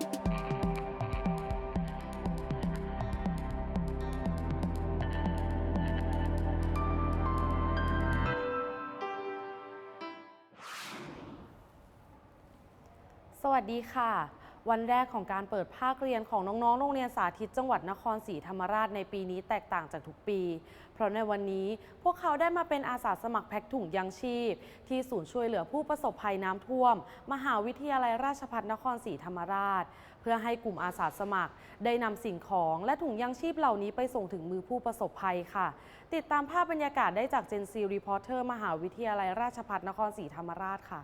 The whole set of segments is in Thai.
สวัสดีค่ะ วันแรกของการเปิดภาคเรียนของน้องๆ โรงเรียนสาธิตจังหวัดนครศรีธรรมราชในปีนี้แตกต่างจากทุกปี เพราะในวันนี้พวกเขาได้มาเป็นอาสาสมัครแพ็คถุงยังชีพ ที่ศูนย์ช่วยเหลือผู้ประสบภัยน้ำท่วม มหาวิทยาลัยราชภัฏนครศรีธรรมราช เพื่อให้กลุ่มอาสาสมัคร ได้นำสิ่งของและถุงยังชีพเหล่านี้ไปส่งถึงมือผู้ประสบภัยค่ะ ติดตามภาพบรรยากาศได้จากเจนซีรีพอร์เตอร์มหาวิทยาลัยราชภัฏนครศรีธรรมราชค่ะ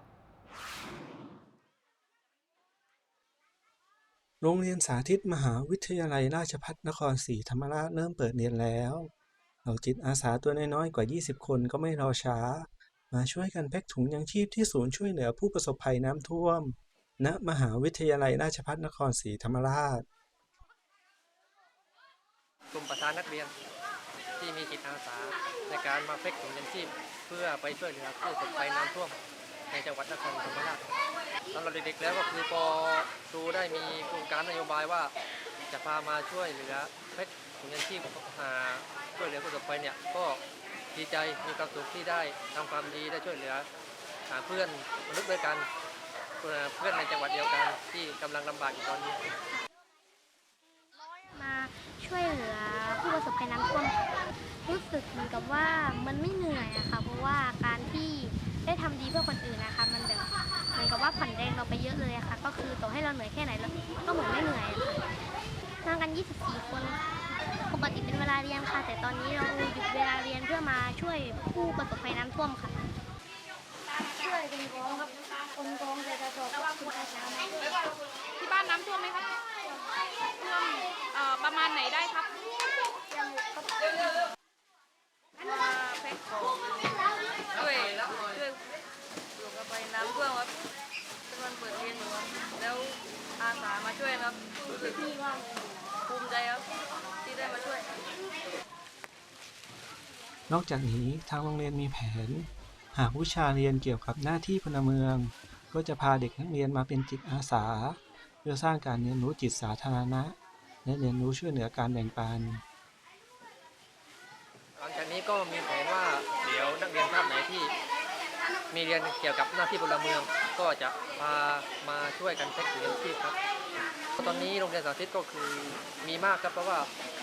โรงเรียนสาธิตมหาวิทยาลัยราชภัฏนครศรีธรรมราชเริ่มเปิดเรียนแล้วเหล่าจิตอาสาตัวน้อยๆกว่า 20 คนก็ไม่รอช้า มาช่วยกันแพ็คถุงยังชีพที่ศูนย์ช่วยเหลือผู้ประสบภัยน้ำท่วม ณมหาวิทยาลัยราชภัฏนครศรีธรรมราชกลุ่มประธานนักเรียนที่มีจิตอาสาในการมาเพ็กถุงยังชีพเพื่อไปช่วยเหลือผู้ประสบภัยน้ำท่วม ในจังหวัดนครศรีธรรมราชสำหรับเด็กๆแล้วก็คือพอครูได้มีโครงการนโยบายว่า จะพามาช่วยเหลือเพ็กถุงยังชีพหาช่วยเหลือผู้ประสบภัยเนี่ยก็ดีใจมีความสุขที่ได้ทำความดีได้ช่วยเหลือหาเพื่อนมนุษย์ด้วยกันเพื่อนในจังหวัดเดียวกันที่กำลังลำบากอยู่ตอนนี้ มาช่วยเหลือผู้ประสบภัยน้ำท่วมรู้สึกเหมือนกับว่ามันไม่เหนื่อยอะค่ะเพราะว่าการที่ได้ทำดี เพื่อคนอื่นนะคะ มันแบบเหมือนกับว่าผ่อนแรงเราไปเยอะเลยะค่ะ ก็คือต่อให้เราเหนื่อยแค่ไหนเราก็เหมือนไม่เหนื่อยะค่ะมากัน 24 คนปกติเป็นเวลาเรียนค่ะ แต่ตอนนี้เราหยุดเวลาเรียนเพื่อมาช่วยผู้ประสบภัยน้ำท่วมค่ะช่วยคนกองครับคนกองแต่จะบอกว่าคุณอาสาที่บ้านน้ำท่วมไหมครับท่วมเอ่อประมาณไหนได้ครับมาแพ็คของช่วยช่วยอยู่กับไปน้ำท่วมครับเป็นวันเปิดเรียนอยู่ครับแล้วอาสามา ช่วยครับรู้สึกภูมิใจครับที่ได้มาช่วย นอกจากนี้ทางโรงเรียนมีแผน หากวิชาเรียนเกี่ยวกับหน้าที่พลเมือง ก็จะพาเด็กนักเรียนมาเป็นจิตอาสา เพื่อสร้างการเรียนรู้จิตสาธารณะ และเรียนรู้ช่วยเหลือการแบ่งปันหลังจากนี้ก็มีแผนว่าเดี๋ยวนักเรียนภาคไหนที่ มีเรียนเกี่ยวกับหน้าที่พลเมือง ก็จะพามาช่วยกันเช็คถุงยังชีพครับ ตอนนี้โรงเรียนสาธิตก็คือมีมากครับเพราะว่า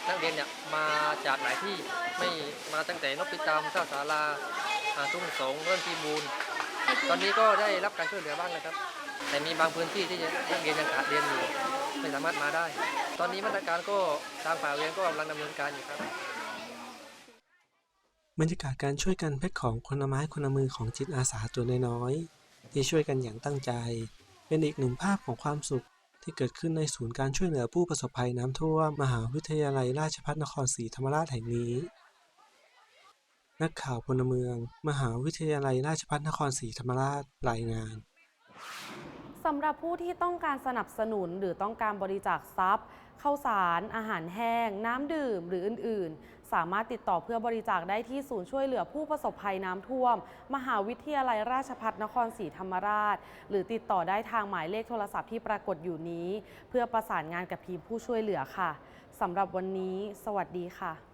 นักเรียนเนี่ยมาจากหลายที่ไม่มาตั้งแต่นพิตามท่าสาราอาทุ่งสงเริ่มพิบูล ตอนนี้ก็ได้รับการช่วยเหลือบ้างแล้วครับ แต่มีบางพื้นที่ที่นักเรียนยังขาดเรียนอยู่ไม่สามารถมาได้ ตอนนี้มาตรการก็ทางฝ่ายเรียนก็กำลังดำเนินการอยู่ครับ บรรยากาศการช่วยกันแพ็คของคนละไม้คนละมือของจิตอาสาตัวน้อยๆที่ช่วยกันอย่างตั้งใจ เป็นอีกหนึ่งภาพของความสุขที่เกิดขึ้นในศูนย์การช่วยเหลือผู้ประสบภัยน้ำท่วมมหาวิทยาลัยราชภัฏนครศรีธรรมราชแห่งนี้ นักข่าวพลเมือง มหาวิทยาลัยราชภัฏนครศรีธรรมราชรายงานสำหรับผู้ที่ต้องการสนับสนุนหรือต้องการบริจาคทรัพย์ข้าวสาร อาหารแห้ง น้ำดื่มหรืออื่น ๆ สามารถติดต่อเพื่อบริจาคได้ที่ศูนย์ช่วยเหลือผู้ประสบภัยน้ำท่วม มหาวิทยาลัยราชภัฏนครศรีธรรมราช หรือติดต่อได้ทางหมายเลขโทรศัพท์ที่ปรากฏอยู่นี้ เพื่อประสานงานกับทีมผู้ช่วยเหลือค่ะสำหรับวันนี้ สวัสดีค่ะ